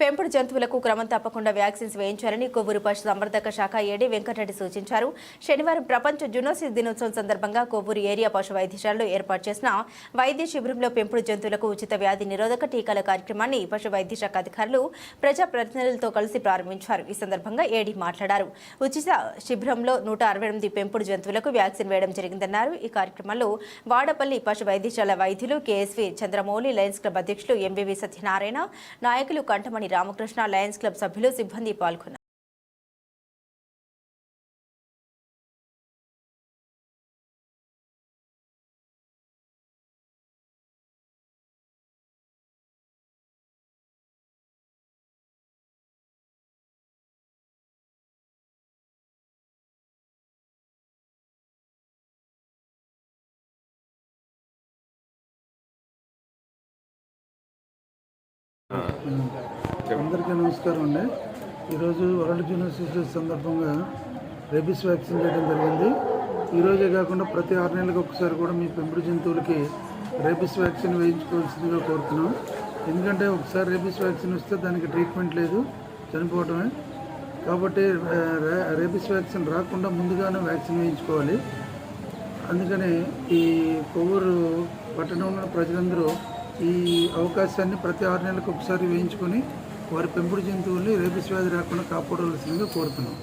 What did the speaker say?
పెంపుడు జంతువులకు క్రమం తప్పకుండా వ్యాక్సిన్స్ వేయించాలని కొవ్వూరు పశు సంవర్ధక శాఖ ఏడీ వెంకటరెడ్డి సూచించారు. శనివారం ప్రపంచ జునోసిస్ దినోత్సవం సందర్భంగా కొవ్వూరు ఏరియా పశు వైద్యశాలలో ఏర్పాటు చేసిన వైద్య శిబిరంలో పెంపుడు జంతువులకు ఉచిత వ్యాధి నిరోధక టీకాల కార్యక్రమాన్ని పశు వైద్య శాఖ అధికారులు ప్రజాప్రతినిధులతో కలిసి ప్రారంభించారు. ఈ సందర్భంగా ఏడీ మాట్లాడారు. ఉచిత శిబిరంలో నూట అరవై ఎనిమిది పెంపుడు జంతువులకు వ్యాక్సిన్ వేయడం జరిగిందన్నారు. ఈ కార్యక్రమంలో వాడపల్లి పశు వైద్యశాల వైద్యులు కేఎస్వి చంద్రమౌళి లయన్స్ క్లబ్ అధ్యక్షులు ఎంబీవి సత్యనారాయణ నాయకులు కంఠమణి రామకృష్ణ లయన్స్ క్లబ్ సభ్యులు సిబ్బంది పాల్గొన్నారు అందరికీ నమస్కారం అండి. ఈరోజు వరల్డ్ యూనివర్సిటీ సందర్భంగా రేబీస్ వ్యాక్సిన్ చేయడం జరిగింది. ఈరోజే కాకుండా ప్రతి ఆరు నెలలకు ఒకసారి కూడా మీ పెంపుడు జంతువులకి రేబీస్ వ్యాక్సిన్ వేయించుకోవాల్సిందిగా కోరుతున్నాం. ఎందుకంటే ఒకసారి రేబీస్ వ్యాక్సిన్ వస్తే దానికి ట్రీట్మెంట్ లేదు చనిపోవటమే. కాబట్టి రేబీస్ వ్యాక్సిన్ రాకుండా ముందుగానే వ్యాక్సిన్ వేయించుకోవాలి. అందుకని ఈ కొవ్వూరు పట్టణంలో ప్రజలందరూ ఈ అవకాశాన్ని ప్రతి ఆరు నెలలకు ఒకసారి వేయించుకొని వారి పెంపుడు జంతువుల్ని రేపిస్ వ్యాధి రాకుండా కాపాడవలసిందిగా కోరుతున్నాం.